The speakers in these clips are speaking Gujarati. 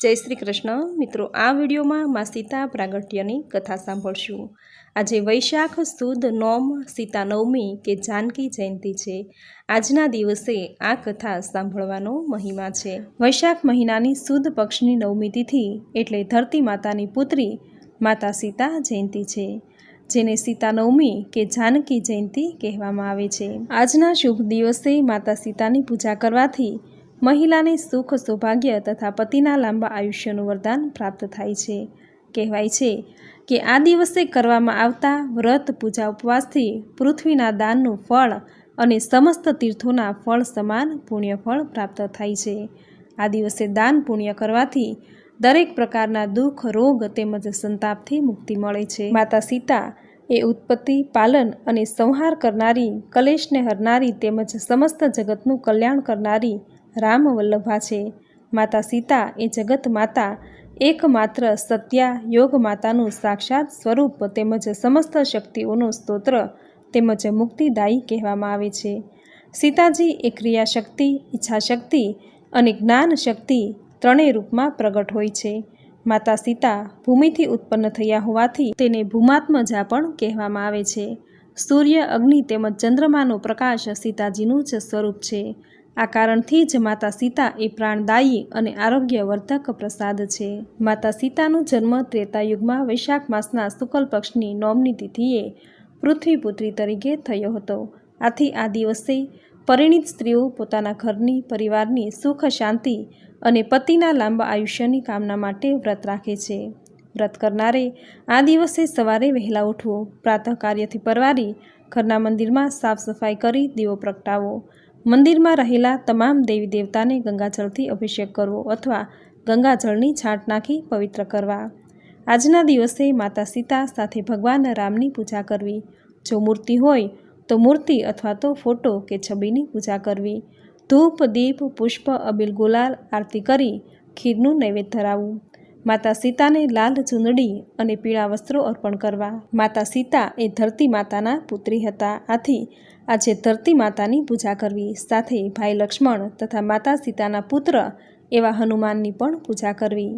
જય શ્રી કૃષ્ણ. મિત્રો, આ વિડીયોમાં મા સીતા પ્રાગટ્યની કથા સાંભળશું. આજે વૈશાખ સુદ નોમ સીતા નવમી કે જાનકી જયંતિ છે. આજના દિવસે આ કથા સાંભળવાનો મહિમા છે. વૈશાખ મહિનાની સુદ પક્ષની નવમી તિથિ એટલે ધરતી માતાની પુત્રી માતા સીતા જયંતિ છે, જેને સીતા નવમી કે જાનકી જયંતિ કહેવામાં આવે છે. આજના શુભ દિવસે માતા સીતાની પૂજા કરવાથી મહિલાને સુખ, સૌભાગ્ય તથા પતિના લાંબા આયુષ્યનું વરદાન પ્રાપ્ત થાય છે. કહેવાય છે કે આ દિવસે કરવામાં આવતા વ્રત, પૂજા, ઉપવાસથી પૃથ્વીના દાનનું ફળ અને સમસ્ત તીર્થોના ફળ સમાન પુણ્ય ફળ પ્રાપ્ત થાય છે. આ દિવસે દાન પુણ્ય કરવાથી દરેક પ્રકારના દુઃખ, રોગ તેમજ સંતાપથી મુક્તિ મળે છે. માતા સીતા એ ઉત્પત્તિ, પાલન અને સંહાર કરનારી, કલેશને હરનારી તેમજ સમસ્ત જગતનું કલ્યાણ કરનારી રામ વલ્લભા છે માતા સીતા એ જગત માતા, એકમાત્ર સત્યા યોગ માતાનું સાક્ષાત સ્વરૂપ તેમજ સમસ્ત શક્તિઓનું સ્તોત્ર તેમજ મુક્તિદાયી કહેવામાં આવે છે. સીતાજી એ ક્રિયાશક્તિ, ઈચ્છાશક્તિ અને જ્ઞાન શક્તિ ત્રણેય રૂપમાં પ્રગટ હોય છે. માતા સીતા ભૂમિથી ઉત્પન્ન થયા હોવાથી તેને ભૂમાત્મજા પણ કહેવામાં આવે છે. સૂર્ય, અગ્નિ તેમજ ચંદ્રમાનો પ્રકાશ સીતાજીનું જ સ્વરૂપ છે. આ કારણથી જ માતા સીતા એ પ્રાણદાયી અને આરોગ્યવર્ધક પ્રસાદ છે. માતા સીતાનો જન્મ ત્રેતાયુગમાં વૈશાખ માસના શુક્લ પક્ષની નોમની તિથિએ પૃથ્વીપુત્રી તરીકે થયો હતો. આથી આ દિવસે પરિણીત સ્ત્રીઓ પોતાના ઘરની, પરિવારની સુખ, શાંતિ અને પતિના લાંબા આયુષ્યની કામના માટે વ્રત રાખે છે. વ્રત કરનારે આ દિવસે સવારે વહેલા ઉઠવું, પ્રાતઃ કાર્યથી પરવારી, ઘરના મંદિરમાં સાફ સફાઈ કરી દીવો પ્રગટાવો મંદિરમાં રહેલા તમામ દેવી દેવતાને ગંગાજળથી અભિષેક કરવો અથવા ગંગાજળની છાંટ નાખી પવિત્ર કરવા. આજના દિવસે માતા સીતા સાથે ભગવાન રામની પૂજા કરવી. જો મૂર્તિ હોય, તો મૂર્તિ અથવા તો ફોટો કે છબીની પૂજા કરવી. ધૂપ, દીપ, પુષ્પ, અબિલ ગુલાલ આરતી કરી ખીરનું નૈવેદ્ય ધરાવવું. માતા સીતાને લાલ ચૂંદડી અને પીળા વસ્ત્રો અર્પણ કરવા. માતા સીતા એ ધરતી માતાના પુત્રી હતા. આથી આજે ધરતી માતાની પૂજા કરવી. સાથે ભાઈ લક્ષ્મણ તથા માતા સીતાના પુત્ર એવા હનુમાનની પણ પૂજા કરવી.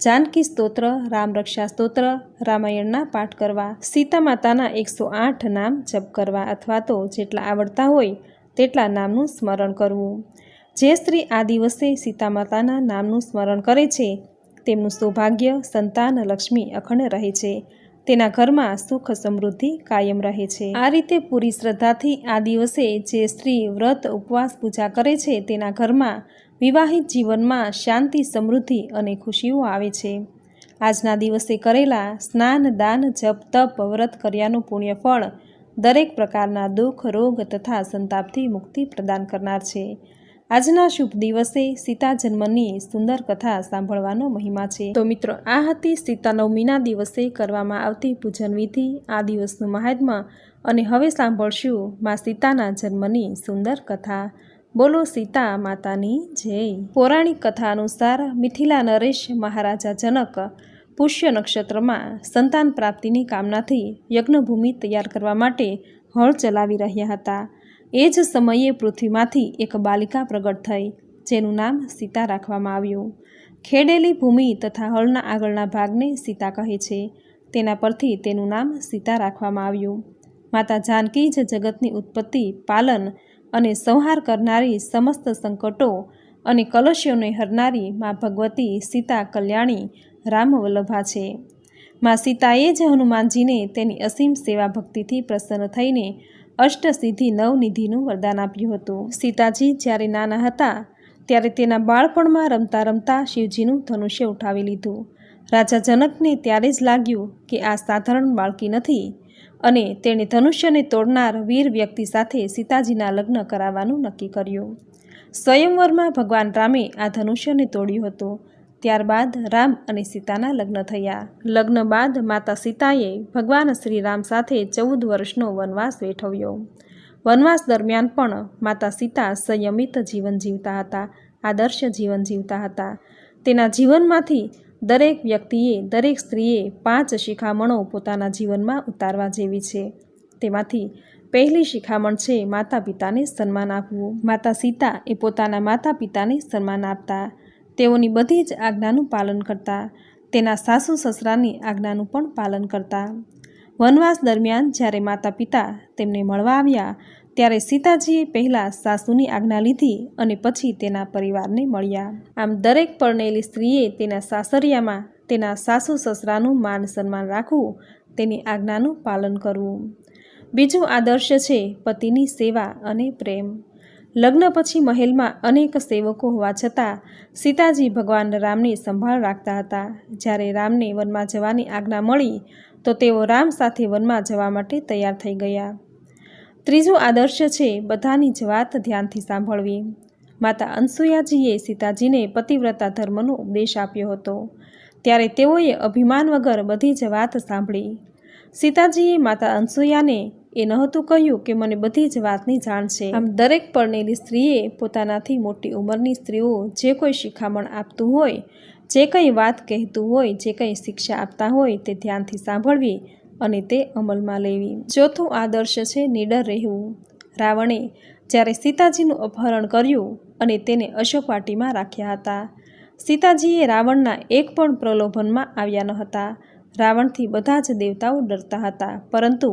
જાનકી સ્તોત્ર રામરક્ષા સ્તોત્ર, રામાયણના પાઠ કરવા. સીતા માતાના એકસો આઠ નામ જપ કરવા અથવા તો જેટલા આવડતા હોય તેટલા નામનું સ્મરણ કરવું. જે સ્ત્રી આ દિવસે સીતા માતાના નામનું સ્મરણ કરે છે તેમનું સૌભાગ્ય સંતાન લક્ષ્મી અખંડ રહે છે. તેના ઘરમાં સુખ સમૃદ્ધિ કાયમ રહે છે. આ રીતે પૂરી શ્રદ્ધાથી આ દિવસે જે સ્ત્રી વ્રત ઉપવાસ પૂજા કરે છે તેના ઘરમાં વિવાહિત જીવનમાં શાંતિ, સમૃદ્ધિ અને ખુશીઓ આવે છે. આજના દિવસે કરેલા સ્નાન, દાન, જપ, તપ, વ્રત કર્યાનું પુણ્ય ફળ દરેક પ્રકારના દુઃખ, રોગ તથા સંતાપથી મુક્તિ પ્રદાન કરનાર છે. આજના શુભ દિવસે સીતા જન્મની સુંદર કથા સાંભળવાનો મહિમા છે. તો મિત્રો, આ હતી સીતા નવમીના દિવસે કરવામાં આવતી પૂજન વિધિ, આ દિવસનું મહાત્મા અને હવે સાંભળશું મા સીતાના જન્મની સુંદર કથા. બોલો સીતા માતાની જય. પૌરાણિક કથા અનુસાર મિથિલા નરેશ મહારાજા જનક પુષ્ય નક્ષત્રમાં સંતાન પ્રાપ્તિની કામનાથી યજ્ઞભૂમિ તૈયાર કરવા માટે હળ ચલાવી રહ્યા હતા. એ જ સમયે પૃથ્વીમાંથી એક બાલિકા પ્રગટ થઈ, જેનું નામ સીતા રાખવામાં આવ્યું. ખેડેલી ભૂમિ તથા હળના આગળના ભાગને સીતા કહે છે. તેના પરથી તેનું નામ સીતા રાખવામાં આવ્યું. માતા જાનકી જ જગતની ઉત્પત્તિ, પાલન અને સંહાર કરનારી સમસ્ત સંકટો અને કલશ્યોને હરનારી મા ભગવતી સીતા કલ્યાણી રામવલ્લભા છે. મા સીતાએ જ હનુમાનજીને તેની અસીમ સેવા ભક્તિથી પ્રસન્ન થઈને અષ્ટસિદ્ધિ નવનિધિનું વરદાન આપ્યું હતું. સીતાજી જ્યારે નાના હતા, ત્યારે તેના બાળપણમાં રમતા રમતા શિવજીનું ધનુષ્ય ઉઠાવી લીધું. રાજા જનકને ત્યારે જ લાગ્યું કે આ સાધારણ બાળકી નથી અને તેણે ધનુષ્યને તોડનાર વીર વ્યક્તિ સાથે સીતાજીના લગ્ન કરાવવાનું નક્કી કર્યું. સ્વયંવરમાં ભગવાન રામે આ ધનુષ્યને તોડ્યું હતું. ત્યારબાદ રામ અને સીતાના લગ્ન થયા. લગ્ન બાદ માતા સીતાએ ભગવાન શ્રી રામ સાથે ચૌદ વર્ષનો વનવાસ વેઠવ્યો. વનવાસ દરમિયાન પણ માતા સીતા સંયમિત જીવન જીવતા હતા, આદર્શ જીવન જીવતા હતા. તેના જીવનમાંથી દરેક વ્યક્તિએ, દરેક સ્ત્રીએ પાંચ શિખામણો પોતાના જીવનમાં ઉતારવા જેવી છે. તેમાંથી પહેલી શિખામણ છે માતા પિતાને સન્માન આપવું. માતા સીતા એ પોતાના માતા પિતાને સન્માન આપતા. તેઓની બધી જ આજ્ઞાનું પાલન કરતા, તેના સાસુ સસરાની આજ્ઞાનું પણ પાલન કરતા. વનવાસ દરમિયાન જ્યારે માતા પિતા તેમને મળવા આવ્યા, ત્યારે સીતાજીએ પહેલાં સાસુની આજ્ઞા લીધી અને પછી તેના પરિવારને મળ્યા. આમ દરેક પરણેલી સ્ત્રીએ તેના સાસરિયામાં તેના સાસુ સસરાનું માન સન્માન રાખવું, તેની આજ્ઞાનું પાલન કરવું. બીજું આદર્શ છે પતિની સેવા અને પ્રેમ. લગ્ન પછી મહેલમાં અનેક સેવકો હોવા છતાં સીતાજી ભગવાન રામની સંભાળ રાખતા હતા. જ્યારે રામને વનમાં જવાની આજ્ઞા મળી, તો તેઓ રામ સાથે વનમાં જવા માટે તૈયાર થઈ ગયા. ત્રીજું આદર્શ છે બધાની જ વાત ધ્યાનથી સાંભળવી. માતા અનસુયાજીએ સીતાજીને પતિવ્રતા ધર્મનો ઉપદેશ આપ્યો હતો. ત્યારે તેઓએ અભિમાન વગર બધી જ વાત સાંભળી. સીતાજીએ માતા અનસુયાને એ નહોતું કહ્યું કે મને બધી જ વાતની જાણ છે. આમ દરેક પરણેલી સ્ત્રીએ પોતાનાથી મોટી ઉંમરની સ્ત્રીઓ જે કોઈ શિખામણ આપતું હોય, જે કંઈ વાત કહેતું હોય, જે કંઈ શિક્ષા આપતા હોય તે ધ્યાનથી સાંભળવી અને તે અમલમાં લેવી. ચોથું આદર્શ છે નીડર રહેવું. રાવણે જ્યારે સીતાજીનું અપહરણ કર્યું અને તેને અશોકવાટીમાં રાખ્યા હતા, સીતાજીએ રાવણના એક પણ પ્રલોભનમાં આવ્યા ન હતા. રાવણથી બધા જ દેવતાઓ ડરતા હતા, પરંતુ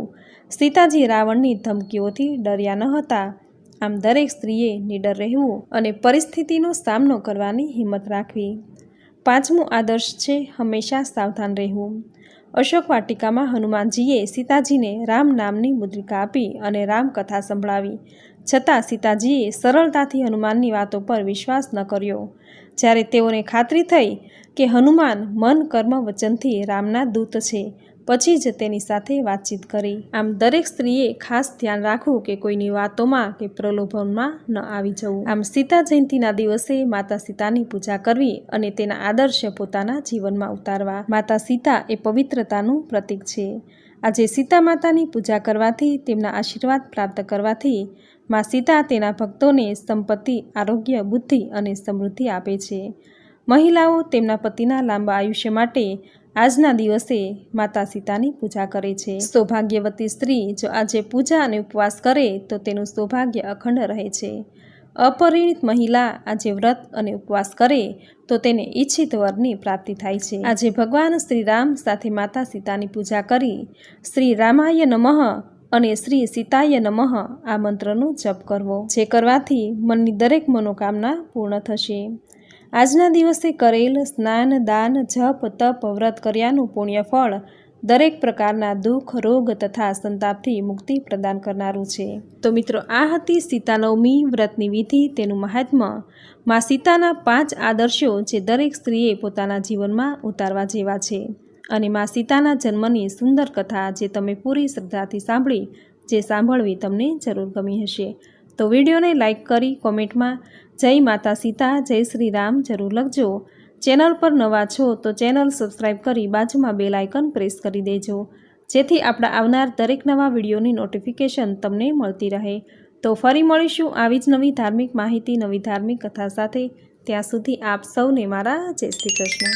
સીતાજી રાવણની ધમકીઓથી ડર્યા ન હતા. આમ દરેક સ્ત્રીએ નીડર રહેવું અને પરિસ્થિતિનો સામનો કરવાની હિંમત રાખવી. પાંચમું આદર્શ છે, હંમેશા સાવધાન રહેવું. અશોક વાટિકામાં હનુમાનજીએ સીતાજીને રામ નામની મુદ્રિકા આપી અને રામકથા સંભળાવી. છતાં સીતાજીએ સરળતાથી હનુમાનની વાતો પર વિશ્વાસ ન કર્યો. જ્યારે તેઓને ખાતરી થઈ કે હનુમાન મન કર્મ વચનથી રામના દૂત છે પછી જ તેની સાથે વાતચીત કરી. આમ દરેક સ્ત્રીએ ખાસ ધ્યાન રાખવું કે કોઈની વાતોમાં કે પ્રલોભનમાં ન આવી જવું. આમ સીતા જયંતિના દિવસે માતા સીતાની પૂજા કરવી અને તેના આદર્શ પોતાના જીવનમાં ઉતારવા. માતા સીતા એ પવિત્રતાનું પ્રતીક છે. આજે સીતા માતાની પૂજા કરવાથી, તેમના આશીર્વાદ પ્રાપ્ત કરવાથી, મા સીતા તેના ભક્તોને સંપત્તિ, આરોગ્ય, બુદ્ધિ અને સમૃદ્ધિ આપે છે. મહિલાઓ તેમના પતિના લાંબા આયુષ્ય માટે આજના દિવસે માતા સીતાની પૂજા કરે છે. સૌભાગ્યવતી સ્ત્રી જો આજે પૂજા અને ઉપવાસ કરે, તો તેનું સૌભાગ્ય અખંડ રહે છે. અપરિણિત મહિલા આજે વ્રત અને ઉપવાસ કરે, તો તેને ઈચ્છિત વરની પ્રાપ્તિ થાય છે. આજે ભગવાન શ્રી રામ સાથે માતા સીતાની પૂજા કરી, શ્રી રામાય નમઃ અને શ્રી સીતાય નમઃ આ મંત્રનો જપ કરવો, જે કરવાથી મનની દરેક મનોકામના પૂર્ણ થશે. આજના દિવસે કરેલ સ્નાન, દાન, જપ, તપ, વ્રત કર્યાનું પુણ્ય ફળ દરેક પ્રકારના દુઃખ, રોગ તથા સંતાપથી મુક્તિ પ્રદાન કરનારું છે. તો મિત્રો, આ હતી સીતાનવમી વ્રતની વિધિ. તેનું મહાત્મ્યમાં સીતાના પાંચ આદર્શો જે દરેક સ્ત્રીએ પોતાના જીવનમાં ઉતારવા જેવા છે. અને માં સીતાના જન્મની સુંદર કથા જે તમે પૂરી શ્રદ્ધાથી સાંભળી, જે સાંભળવી તમને જરૂર ગમી હશે. તો વિડીયોને લાઇક કરી, કોમેન્ટમાં જય માતા સીતા, જય શ્રી રામ, જરૂર લખજો. ચેનલ પર નવા છો તો ચેનલ સબસ્ક્રાઈબ કરી બાજુમાં બેલ આઇકન પ્રેસ કરી દેજો. જેથી આપણા આવનાર દરેક નવા વિડીયોની નોટિફિકેશન તમને મળતી રહે. તો ફરી મળીશું આવી જ નવી ધાર્મિક માહિતી, નવી ધાર્મિક કથા સાથે. ત્યાં સુધી આપ સૌને મારા જય શ્રી કૃષ્ણ.